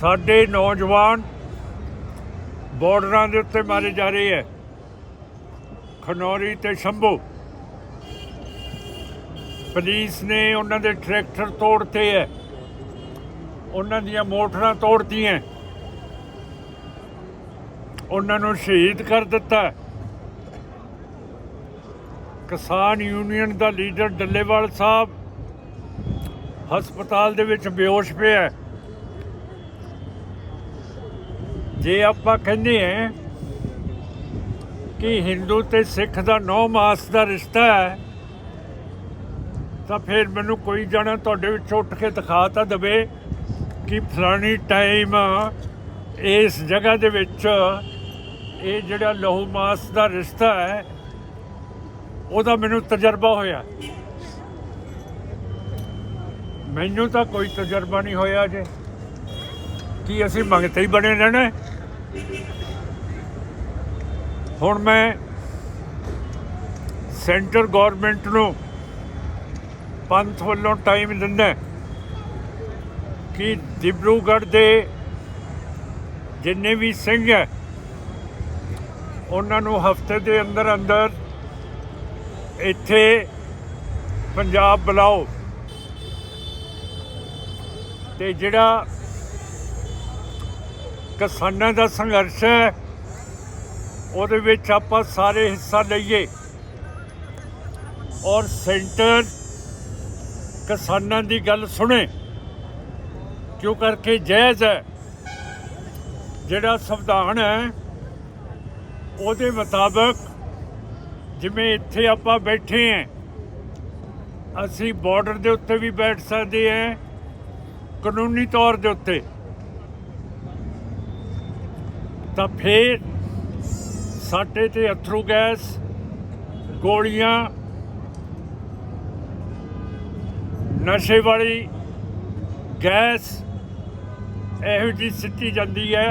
ਸਾਡੇ ਨੌਜਵਾਨ ਬਾਰਡਰਾਂ ਦੇ ਉੱਤੇ ਮਾਰੇ ਜਾ ਰਹੇ ਹੈ। ਖਨੌਰੀ ਤੇ ਸ਼ੰਭੂ। ਪੁਲਿਸ ਨੇ ਉਹਨਾਂ ਦੇ ਟਰੈਕਟਰ ਤੋੜਤੇ ਹੈ। ਉਹਨਾਂ ਦੀਆਂ ਮੋਟਰਾਂ ਤੋੜਤੀਆਂ ਉਹਨਾਂ ਨੂੰ ਸ਼ਹੀਦ ਕਰ ਦਿੱਤਾ ਕਿਸਾਨ ਯੂਨੀਅਨ ਦਾ ਲੀਡਰ ਡੱਲੇਵਾਲ ਸਾਹਿਬ ਹਸਪਤਾਲ ਦੇ ਵਿੱਚ ਬੇਹੋਸ਼ ਪਿਆ ਹੈ। ਜੇ ਆਪਾਂ ਕਹਿੰਦੇ ਹਾਂ ਕਿ ਹਿੰਦੂ ਤੇ ਸਿੱਖ ਦਾ ਨੌ ਮਾਸ ਦਾ ਰਿਸ਼ਤਾ ਹੈ, ਤਾਂ ਫਿਰ ਮੈਨੂੰ ਕੋਈ ਜਾਣਾ ਤੁਹਾਡੇ ਵਿੱਚ ਉੱਠ ਕੇ ਦਿਖਾ ਤਾਂ ਦਵੇ ਕਿ ਫਲਾਣੀ ਟਾਈਮ ਇਸ ਜਗ੍ਹਾ ਦੇ ਵਿੱਚ ਇਹ ਜਿਹੜਾ ਲਹੂ ਮਾਸ ਦਾ ਰਿਸ਼ਤਾ ਹੈ, ਉਹਦਾ ਮੈਨੂੰ ਤਜਰਬਾ ਹੋਇਆ। ਮੈਨੂੰ ਤਾਂ ਕੋਈ ਤਜਰਬਾ ਨਹੀਂ ਹੋਇਆ ਜੇ ਕੀ ਅਸੀਂ ਮੰਗਤੇ ਹੀ ਬਣੇ ਰਹਿਣਾ ਹੁਣ ਮੈਂ ਸੈਂਟਰ ਗਵਰਨਮੈਂਟ ਨੂੰ ਪੰਥ ਵੱਲੋਂ ਟਾਈਮ ਦਿੰਦਾ ਕਿ ਡਿਬਰੂਗੜ੍ਹ ਦੇ ਜਿੰਨੇ ਵੀ ਸਿੰਘ ਹੈ, ਉਹਨਾਂ ਨੂੰ ਹਫ਼ਤੇ ਦੇ ਅੰਦਰ ਅੰਦਰ ਇੱਥੇ ਪੰਜਾਬ ਬੁਲਾਓ। ਤੇ ਜਿਹੜਾ ਕਿਸਾਨਾਂ ਦਾ ਸੰਘਰਸ਼ ਹੈ ਉਹਦੇ ਵਿੱਚ ਆਪਾਂ ਸਾਰੇ ਹਿੱਸਾ ਲਈਏ। ਔਰ ਸੈਂਟਰ ਕਿਸਾਨਾਂ ਦੀ ਗੱਲ ਸੁਣੇ। ਕਿਉਂ ਕਰਕੇ ਜਾਇਜ਼ ਹੈ? ਜਿਹੜਾ ਸੰਵਿਧਾਨ ਹੈ, ਉਹਦੇ ਮੁਤਾਬਕ ਜਿਵੇਂ ਇੱਥੇ ਆਪਾਂ ਬੈਠੇ ਹਾਂ, ਅਸੀਂ ਬਾਰਡਰ ਦੇ ਉੱਤੇ ਵੀ ਬੈਠ ਸਕਦੇ ਹਾਂ, ਕਾਨੂੰਨੀ ਤੌਰ ਦੇ ਉੱਤੇ। ਤਾਂ ਫਿਰ ਸਾਡੇ ਤੇ ਅਥਰੂ ਗੈਸ, ਗੋਲੀਆਂ, ਨਸ਼ੇ ਵਾਲੀ ਗੈਸ, ਇਹੋ ਜਿਹੀ ਸਿੱਟੀ ਜਾਂਦੀ ਹੈ,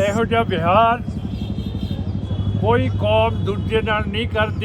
ਇਹੋ ਜਿਹਾ ਵਿਹਾਰ ਕੋਈ ਕੌਮ ਦੂਜੇ ਨਾਲ ਨਹੀਂ ਕਰਦੀ।